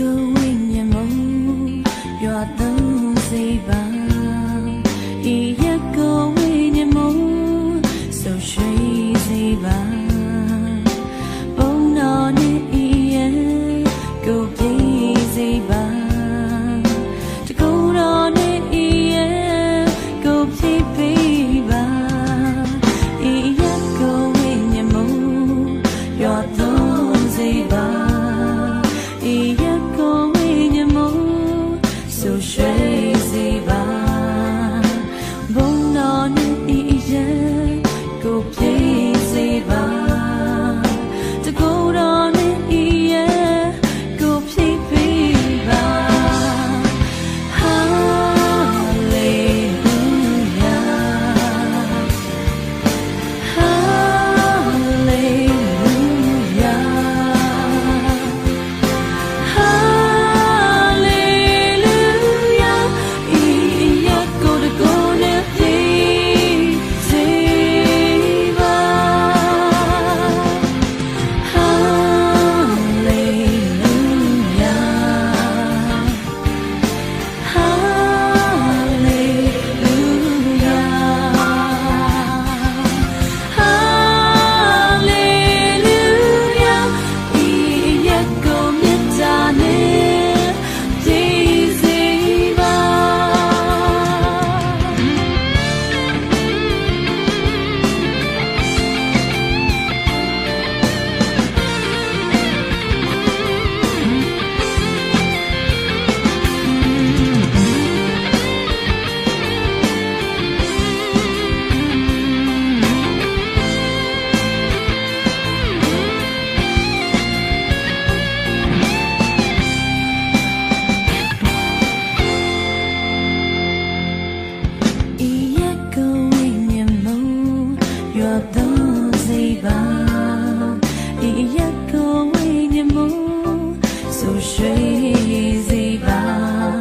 go 面目，诉水西吧，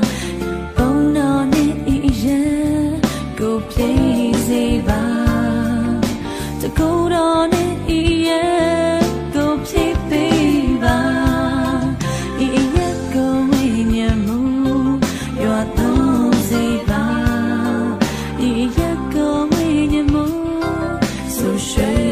风到你一人，够偏西吧，这够到你一人，够偏北吧，一夜够为面目，要东西吧，一夜够为面目，诉水。